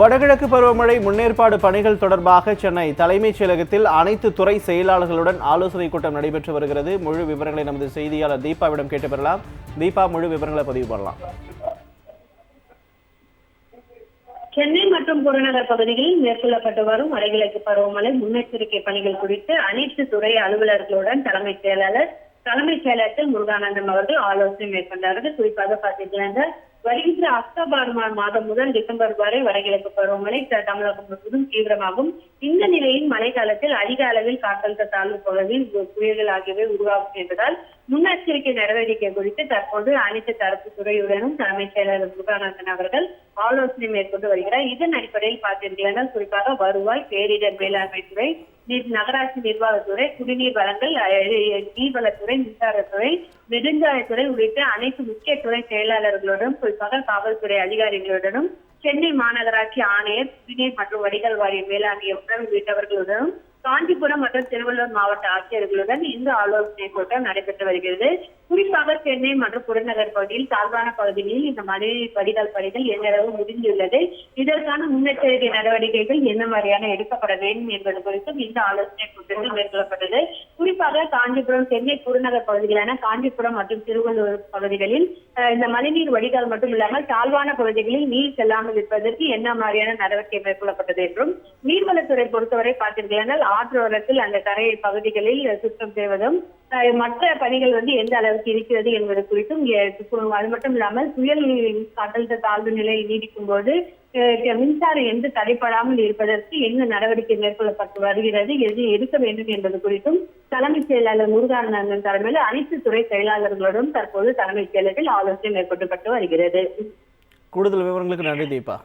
வடகிழக்கு பருவமழை முன்னேற்பாடு பணிகள் தொடர்பாக சென்னை தலைமைச் செயலகத்தில் அனைத்து துறை செயலாளர்களுடன் ஆலோசனை கூட்டம் நடைபெற்று வருகிறது. முழு விவரங்களை நமது செய்தியாளர் தீபாவிடம் கேட்டு பெறலாம் தீபா முழு விவரங்களை பதிவு பண்ணலாம். சென்னை மற்றும் புறநகர் பகுதிகளில் மேற்கொள்ளப்பட்டு வரும் வடகிழக்கு பருவமழை முன்னெச்சரிக்கை பணிகள் குறித்து அனைத்து துறை அலுவலர்களுடன் தலைமைச் செயலாளர் தலைமைச் செயலகத்தில் முருகானந்தம் அவர்கள் ஆலோசனை மேற்கொண்டார்கள். குறிப்பாக பார்த்தீங்கன்னா வருகின்ற அக்டோபர் மா- மாதம் முதல் டிசம்பர் வரை வடகிழக்கு பருவமழை தமிழகம் முழுவதும் தீவிரமாகும். இந்த நிலையில் மழைக்காலத்தில் அதிக அளவில் காற்றழுத்த தாழ்வு பகுதியில் புயல்கள் ஆகியவை உருவாகும் என்பதால் முன்னெச்சரிக்கை நடவடிக்கை குறித்து தற்போது அனைத்து தரப்பு துறையுடனும் தலைமைச் செயலாளர் முருகானந்தன் அவர்கள் ஆலோசனை மேற்கொண்டு வருகிறார். இதன் அடிப்படையில் பார்த்தீங்கன்னா குறிப்பாக வருவாய் பேரிடர் மேலாண்மை துறை நகராட்சி நிர்வாகத்துறை குடிநீர் வளங்கள் அஹ், நீர்வளத்துறை மின்சாரத்துறை நெடுஞ்சாலைத்துறை உள்ளிட்ட அனைத்து முக்கிய துறை செயலாளர்களுடன் குறிப்பாக காவல்துறை அதிகாரிகளுடனும் சென்னை மாநகராட்சி ஆணையர் குடிநீர் மற்றும் வடிகால் வாரிய மேலாண்மை இயக்குநர் உள்ளிட்டவர்களுடனும் காஞ்சிபுரம் மற்றும் திருவள்ளூர் மாவட்ட ஆட்சியர்களுடன் இந்த ஆலோசனை கூட்டம் நடைபெற்று வருகிறது. குறிப்பாக சென்னை மற்றும் புறநகர் பகுதியில் தாழ்வான பகுதிகளில் இந்த மழை வடிகால் பணிகள் எந்தளவு முடிந்துள்ளது. இதற்கான முன்னெச்சரிக்கை நடவடிக்கைகள் என்ன மாதிரியான எடுக்கப்பட வேண்டும் என்பது குறித்தும் இந்த ஆலோசனை கூட்டத்தில் மேற்கொள்ளப்பட்டது. குறிப்பாக காஞ்சிபுரம் சென்னை புறநகர் பகுதிகளான காஞ்சிபுரம் மற்றும் திருவள்ளூர் பகுதிகளில் இந்த மழைநீர் வடிகால் மட்டும் இல்லாமல் தாழ்வான பகுதிகளில் நீர் செல்லாமல் இருப்பதற்கு என்ன மாதிரியான நடவடிக்கை மேற்கொள்ளப்பட்டது என்றும் நீர்வளத்துறை பொறுத்தவரை பார்த்தீர்களானால் ஆற்றோரத்தில் அந்த கரை பகுதிகளில் சுத்தம் செய்வதும் மற்ற பணிகள் வந்து எந்த அளவுக்கு இருக்கிறது என்பது குறித்தும் அது மட்டும் இல்லாமல் புயல் காற்றழுத்த தாழ்வு நிலை நீடிக்கும் போது மின்சாரம் எந்த தடைப்படாமல் இருப்பதற்கு என்ன நடவடிக்கை மேற்கொள்ளப்பட்டு வருகிறது எது எடுக்க வேண்டும் என்பது குறித்தும் தலைமைச் செயலாளர் முருகானந்தன் தலைமையில் அனைத்து துறை செயலாளர்களுடன் தற்போது தலைமைச் செயலரில் ஆலோசனை மேற்கொள்ளப்பட்டு வருகிறது. கூடுதல் விவரங்களுக்கு நன்றி தீபா.